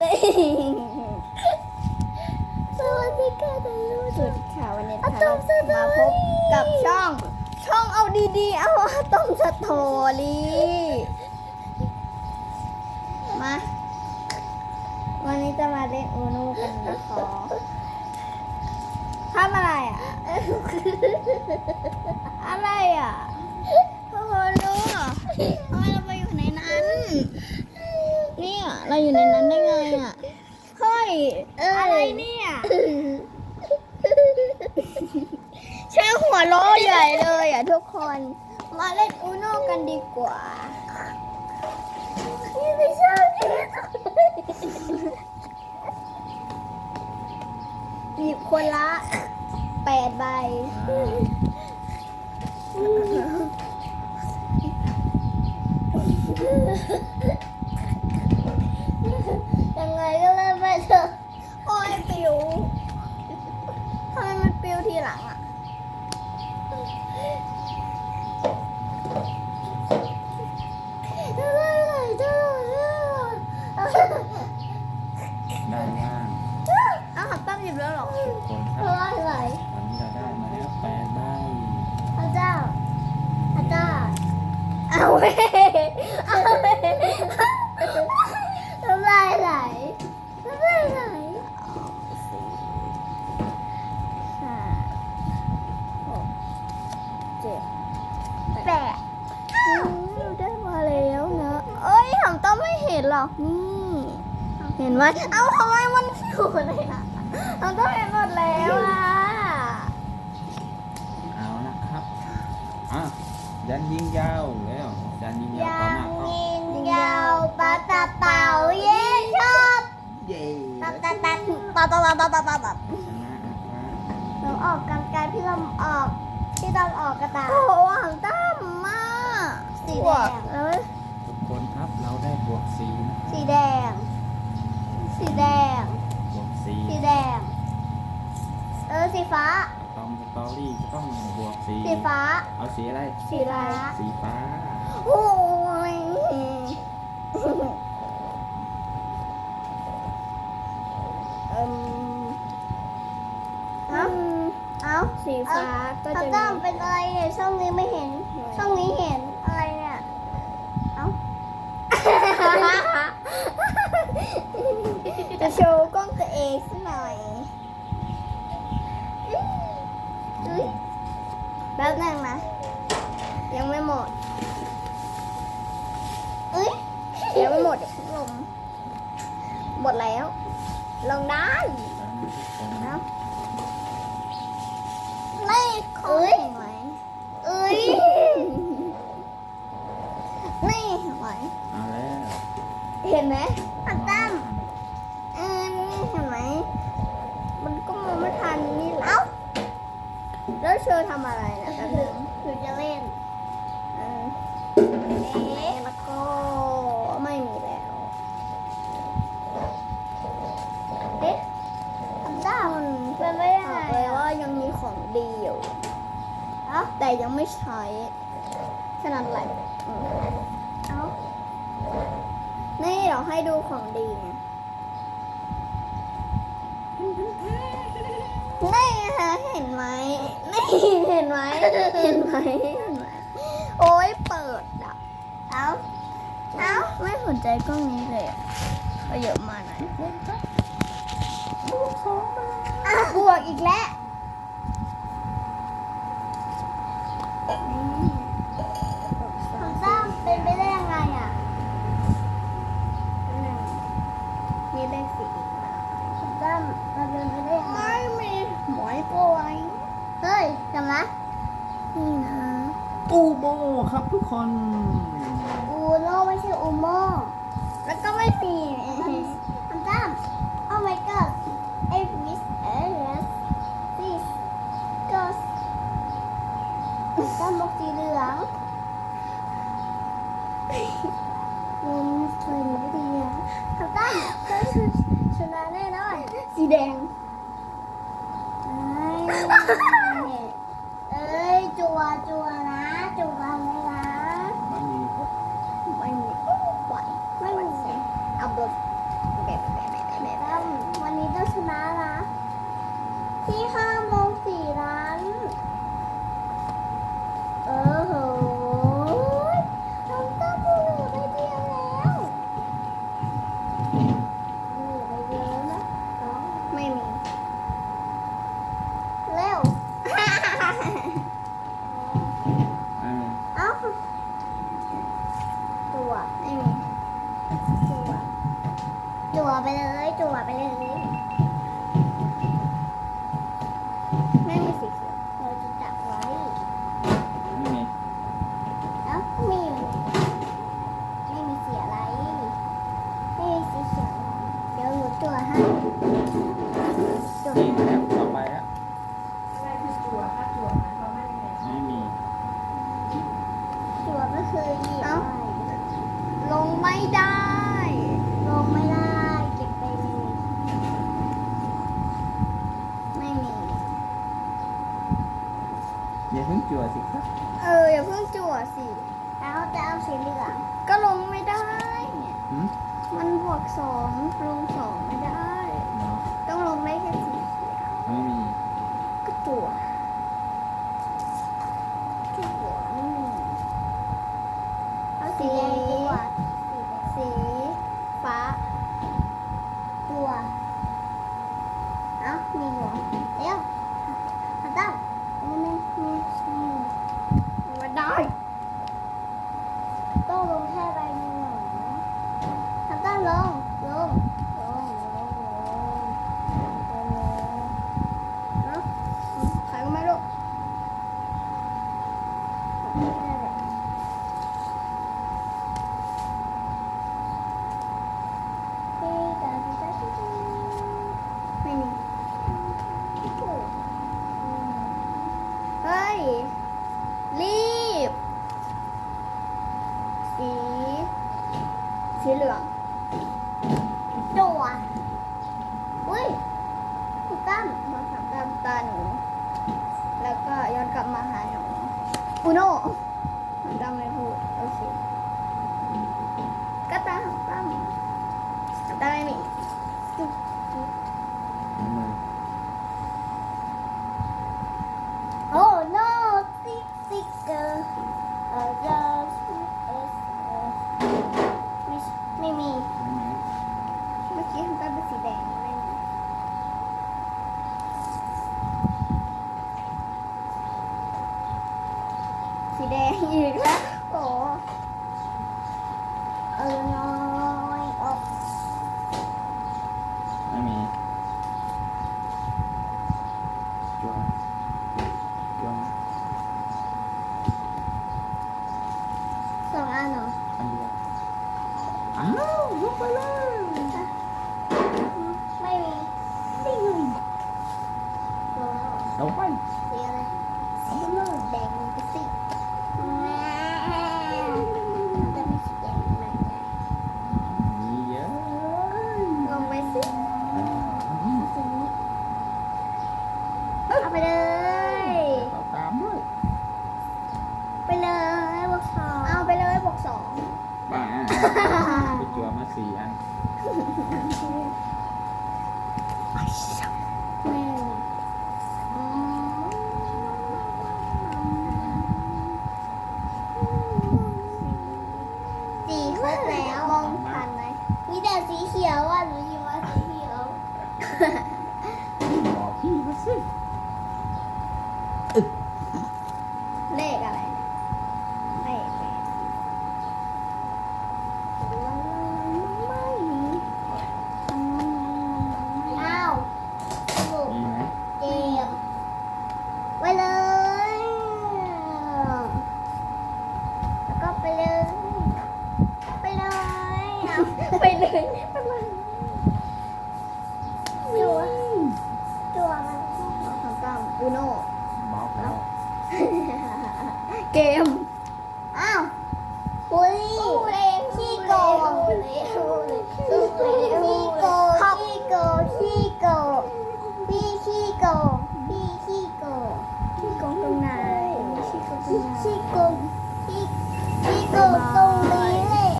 สวัสดีค่ะท่านผู้ชสวัมสดีค่ะวันนี้อะนะคะตอเรามสตอรี่มาพบกับช่อง ช่องเอาดีๆ เอาอะตอมสตอรี่มา วันนี้จะมาเล่นอูนูกันนะคะทำอะไรอะ อะไรอะโอ้โหนูทำไมเราไปอยู่ในนั้น เนี่ยเราอยู่ในนั้นได้ไงอะ เฮ้ย อะไรเนี่ยใช่หัวโล้อใหญ่เลยอะทุกคน มาเล่นอูโน่กันดีกว่านี่ไม่ใช่หยิบคนละแปดใบ ยังไงก็เล่นไปเถอะ โอ้ยปิวทำไมมันปิวทีหลังอะ อะไรไหลตลอดเลย ด้านล่างอ้าวหับตั้มหยิบแล้วเหรอทุกคนคอะรับไรไหลตอนนี้เราได้มาแล้วแปดใบพระเจ้าพระเจ้าเอาเว้ยเอาเว้ยน้ำลายไหลน้ำลายไหลห้าหกเจ็ดแปะอืมเราได้มาแล้วนะเอ้ยหับตั้มไม่เห็นหรอกนี่ เห็นไหมเอ้าทำไมมันอยู่ในนั้นหับตั้มเห็นหมดแล้วอะเอานะครับอะยันยิงยาวแล้วยันยิงยาวยัต่องหน้าก็ยิงยาวปะตะเป่าเย่ชอบเย้ตะตะตะตาตาตาตาตาตาตาชนะนะครับหนูออกกันไกลพี่ลำออก พี่ลำออกกระดาษโอ้โหหันตั้มมากสีแดงเอ้ยทุกคนครับเราได้บวกสีนะสีแดง สีแดง บวกสีสีแดง เออสีฟ้าตอมสตอรี่ก็ต้องบวกสีสีฟ้า เอาสีอะไร สีฟ้าสีฟ้า โอ้ยเอิ่มเอ้าเอ้าสีฟ้าก็เขาจะต้องมีเป็นอะไรเนี่ยช่องนี้ไม่เห็น ช่องนี้เห็นอะไรเนี่ย เอ้า จะโช ว์กล้องตัวเองสักหน่อย อุ๊ย แป๊บนึงนะ ยังไม่หมด เอ้ย ยังไม่หมดเดี๋ยวเพิ่งลง หมดแล้ว ลงได้ ตอนนี้ทุกคน เอ้าไม่ขอเห็นไหม เอ้ย ไม่เห็นไหม เอาแล้ว เห็นไหม พันตั้ม เออนี่เห็นไหม มันก็มองไม่ทันนี่แหละ เอ้า แล้วเชอ ทำอะไรนะแป๊บนึงหนูจะเล่นเออเอ๊ะแล้วก็ไม่มีแล้ว เอ๊ะพันตั้มเป็นไม่ได้บไงอกเลยอะว่ายังมีของดีอยู่เอ้าแต่ยังไม่ใช้แค่นั้นแหละอืมเอ้านี่เดี๋ยวให้ดูของดีไงนี่ฮะเห็นไหมนี่ เห็นไหมเห็นไหมเห็นไหมโอ้ยเปิดอะเอ้าเอ้าไม่สนใจกล้องนี้เลยอะเยอะมาหน่อยลูกสองมาบวกอีกแล้ว พันตั้มเป็นไปได้ยังไงอะ หนึ่งนี่เลขสี่อีกแล้ว พันตั้มมันเป็นไปได้ยังไง ไม่มีหมวยป่วย เฮ้ยจำนะ นี่นะอูโบครับทุกคนอูโน่ไม่ใช่อูโม่แล้วก็ไม่มีพันตั้ม oh my god I wish I was this goes พันตั้มบอกสีเหลืองเงินช่วยหนูไม่ดีอะพันตั้มเธอชนะแน่นอนสีแดง แบวันนี้ต้องชนะนะที่ห้าโมงสี่ล้านเออโหน้องต้มือใบเดียวแล้วมือใบเดียแล้วนะน้ไม่มี คืหยิบลงไม่ได้ ลงไม่ได้ เก็บไปเลยไม่มี อย่าเพิ่งจั่วสิครับ เออ อย่าเพิ่งจั่วสิแล้วจะเอาสีเหลือง ก็ลงไม่ได้เนี่ยมันบวกสองลงสองไม่ได้ต้องลงได้แค่สีเขียวไม่มี ก็จั่ว 那个咦，金黄。你著是鱼，阮著是鱼。อ้าวปุ้ยขี้โกงขี้โกงขี้โกงขี้โกงพี่ขี้โกงพี่ขี้โกงขี้โกงตรงไหนขี้โกงขี้โกขี้โก